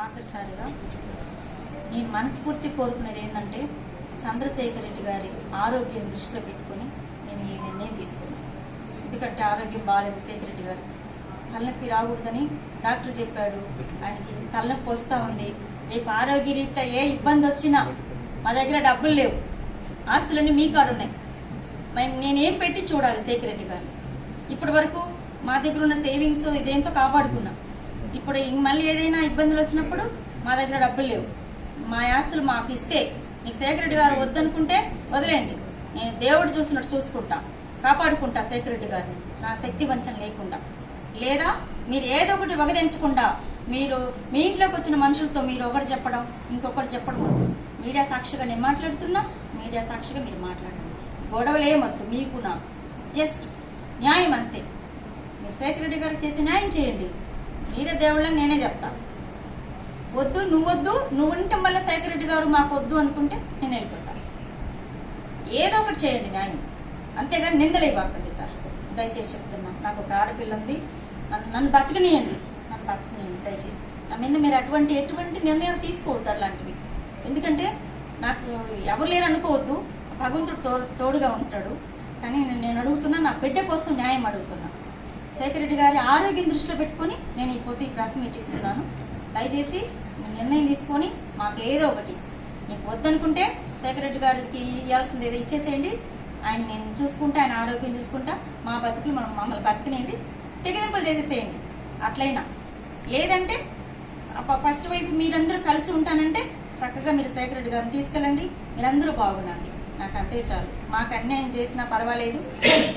ఆఖరిసారిగా నేను మనస్ఫూర్తి కోరుకునేది ఏంటంటే చంద్రశేఖర్ రెడ్డి గారి ఆరోగ్యం దృష్టిలో పెట్టుకుని నేను ఈ నిర్ణయం తీసుకున్నాను. ఎందుకంటే ఆరోగ్యం బాగాలేదు శేఖర్ రెడ్డి గారు. తలనొప్పి రాకూడదని డాక్టర్ చెప్పాడు. ఆయనకి తలనొప్పి వస్తూ ఉంది. రేపు ఆరోగ్య రీత్యా ఏ ఇబ్బంది వచ్చినా మా దగ్గర డబ్బులు లేవు. ఆస్తులన్నీ మీ కాడు ఉన్నాయి. మేము నేనేం పెట్టి చూడాలి శేఖర్ రెడ్డి గారు ఇప్పటి వరకు మా దగ్గర ఉన్న సేవింగ్స్ ఇదేంతో కాపాడుకున్నాం. ఇప్పుడు ఇంక మళ్ళీ ఏదైనా ఇబ్బందులు వచ్చినప్పుడు మా దగ్గర డబ్బులు లేవు. మా ఆస్తులు మాకు ఇస్తే నీకు సేకరెడ్డి గారు వద్దనుకుంటే వదిలేయండి. నేను దేవుడు చూసినట్టు చూసుకుంటా కాపాడుకుంటా సేకరెడ్డి గారు గారిని. నా శక్తి వంచన లేకుండా. లేదా మీరు ఏదో ఒకటి వగదించకుండా మీరు మీ ఇంట్లోకి వచ్చిన మనుషులతో మీరు ఒకటి చెప్పడం ఇంకొకటి చెప్పడం వద్దు. మీడియా సాక్షిగా నేను మాట్లాడుతున్నా మీడియా సాక్షిగా మీరు మాట్లాడండి. గొడవలేమొద్దు మీకు నాకు. జస్ట్ న్యాయం అంతే. మీరు సేకరెడ్డి గారు చేసి న్యాయం చేయండి. మీరే దేవుళ్ళని నేనే చెప్తా. వద్దు నువ్వొద్దు నువ్వు ఉండటం వల్ల శేఖర్ రెడ్డి గారు మాకు వద్దు అనుకుంటే నేను వెళ్ళిపోతాను ఏదో ఒకటి చేయండి న్యాయం. అంతేగాని నిందలు ఇవ్వకండి సార్. దయచేసి చెప్తున్నా నాకు ఒక ఆడపిల్ల ఉంది. నన్ను నన్ను బతకనియండి. నన్ను బతకనియండి దయచేసి. నా మీద మీరు అటువంటి ఎటువంటి నిర్ణయాలు తీసుకోవద్దు అలాంటివి. ఎందుకంటే నాకు ఎవరు లేరు అనుకోవద్దు. భగవంతుడు తోడుగా ఉంటాడు. కానీ నేను అడుగుతున్నా నా బిడ్డ కోసం న్యాయం అడుగుతున్నా. శేఖర్ రెడ్డి గారి ఆరోగ్యం దృష్టిలో పెట్టుకొని నేను ఈ పొద్దు ఈ ప్రెస్ మీట్ ఇస్తున్నాను దయచేసి నిర్ణయం తీసుకొని మాకు ఏదో ఒకటి మీకు వద్దనుకుంటే శేఖర్ రెడ్డి గారికి ఇవ్వాల్సింది ఏదో ఇచ్చేసేయండి. ఆయన నేను చూసుకుంటా ఆయన ఆరోగ్యం చూసుకుంటా మా బతుకులు మనం మమ్మల్ని బతికినేయండి. తెగదింపులు చేసేసేయండి. అట్లయినా లేదంటే ఫస్ట్ వైపు మీరందరూ కలిసి ఉంటానంటే చక్కగా మీరు శేఖర్ రెడ్డి గారిని తీసుకెళ్ళండి. మీరందరూ బాగుండండి. నాకు అంతే చాలు. మాకు అన్యాయం చేసినా పర్వాలేదు.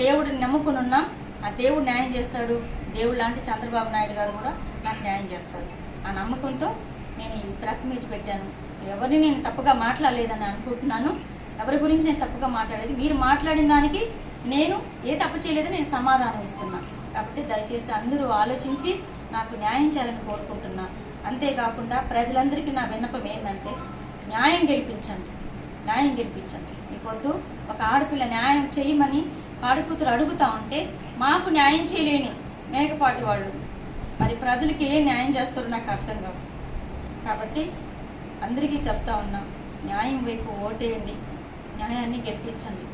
దేవుడిని నమ్ముకుని ఉన్నాం. ఆ దేవుడు న్యాయం చేస్తాడు. దేవుడు లాంటి చంద్రబాబు నాయుడు గారు కూడా నాకు న్యాయం చేస్తాడు ఆ నమ్మకంతో నేను ఈ ప్రెస్ మీట్ పెట్టాను. ఎవరిని నేను తప్పుగా మాట్లాడలేదని అనుకుంటున్నాను. ఎవరి గురించి నేను తప్పుగా మాట్లాడేది మీరు మాట్లాడిన దానికి నేను ఏ తప్పు చేయలేదో నేను సమాధానం ఇస్తున్నాను కాబట్టి దయచేసి అందరూ ఆలోచించి నాకు న్యాయం చేయాలని కోరుకుంటున్నా. అంతేకాకుండా ప్రజలందరికీ నా విన్నపం ఏంటంటే న్యాయం గెలిపించండి. న్యాయం గెలిపించండి. ఈ పొద్దు ఒక ఆడపిల్ల న్యాయం చేయమని ఆడకూతురు అడుగుతా ఉంటే మాకు న్యాయం చేయలేని మేకపాటి వాళ్ళు. మరి ప్రజలకి ఏం న్యాయం చేస్తారో నాకు అర్థం కాదు. కాబట్టి అందరికీ చెప్తా ఉన్నా న్యాయం వైపు ఓటేయండి. న్యాయాన్ని గెలిపించండి.